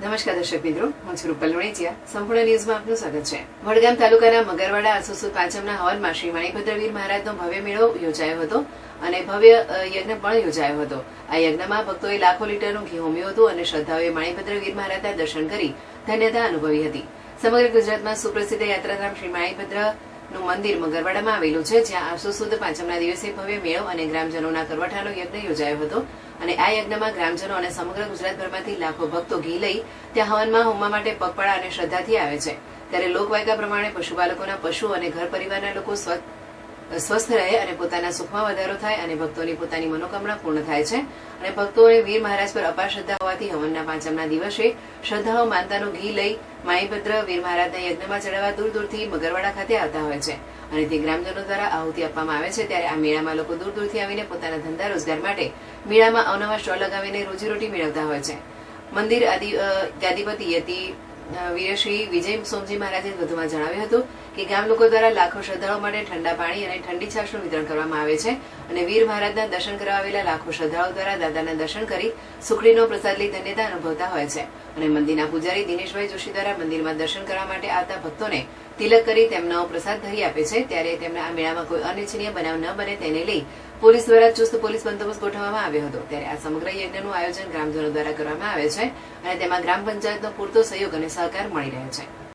નમસ્કાર દર્શક મિત્રો, હું છું રૂપલ લોણીચિયા. સંપૂર્ણ ન્યૂઝમાં આપનું સ્વાગત છે. વડગામ તાલુકાના મગરવાડા આસુસુ પાંચમના હવનમાં શ્રી મણિભદ્રવીર મહારાજનો ભવ્ય મેળો યોજાયો હતો અને ભવ્ય યજ્ઞ પણ યોજાયો હતો. આ યજ્ઞમાં ભક્તોએ લાખો લીટરનું ઘી હોમ્યું હતું અને શ્રદ્ધાઓએ મણિભદ્ર વીર મહારાજના દર્શન કરી ધન્યતા અનુભવી હતી. સમગ્ર ગુજરાતમાં સુપ્રસિદ્ધ યાત્રાધામ શ્રી મણિભદ્ર નું મંદિર મગરવાડામાં આવેલું છે, જ્યાં આસો સુદ પાંચમના દિવસે ભવ્ય મેળો અને ગ્રામજનોના કરવઠાનો યજ્ઞ યોજાયો હતો. અને આ યજ્ઞમાં ગ્રામજનો અને સમગ્ર ગુજરાતભરમાંથી લાખો ભક્તો ઘી લઈ ત્યાં હવનમાં હોમવા માટે પગપાળા અને શ્રદ્ધાથી આવે છે. ત્યારે લોકવાયકા પ્રમાણે પશુપાલકોના પશુ અને ઘર પરિવારના લોકો સ્વ- સ્વસ્થ રહે અને પોતાના સુખમાં વધારો થાય અને ભક્તોની પોતાની મનોકામના પૂર્ણ થાય છે. અને ભક્તોએ વીર મહારાજ પર અપાર શ્રદ્ધા હોવાથી હવનના પાંચમના દિવસે શ્રદ્ધાઓ માનતાનું ઘી લઈ માઈભદ્ર વીર મહારાજના યજ્ઞમાં ચડાવવા દૂર દૂરથી મગરવાડા ખાતે આવતા હોય છે. અને તે ગ્રામજનો દ્વારા આહુતિ આપવામાં આવે છે ત્યારે આ મેળામાં લોકો દૂર દૂરથી આવીને પોતાના ધંધા રોજગાર માટે મેળામાં અવનવા સ્ટોલ લગાવીને રોજીરોટી મેળવતા હોય છે. મંદિર આદિ ગાદીપતિ યતિ વીરશ્રી વિજય સોમજી મહારાજે વધુમાં જણાવ્યું હતું કે ગામ લોકો દ્વારા લાખો શ્રદ્ધાળુઓ માટે ઠંડા પાણી અને ઠંડી છાશનું વિતરણ કરવામાં આવે છે અને વીર મહારાજના દર્શન કરવા આવેલા લાખો શ્રદ્ધાળુઓ દ્વારા દાદાના દર્શન કરી સુખડીનો પ્રસાદ લઈ ધન્યતા અનુભવતા હોય છે અને મંદિરના પૂજારી દિનેશભાઈ જોશી દ્વારા મંદિરમાં દર્શન કરવા માટે આવતા ભક્તોને તિલક કરી તેમનો પ્રસાદ ધરી આપે છે. ત્યારે તેમના આ મેળામાં કોઈ અનિચ્છનીય બનાવ ન બને તેને લઈ પોલીસ દ્વારા ચુસ્ત પોલીસ બંદોબસ્ત ગોઠવવામાં આવ્યો હતો. ત્યારે આ સમગ્ર યજ્ઞનું આયોજન ગ્રામજનો દ્વારા કરવામાં આવે છે અને તેમાં ગ્રામ પંચાયતનો પૂરતો સહયોગ અને સહકાર મળી રહ્યો છે.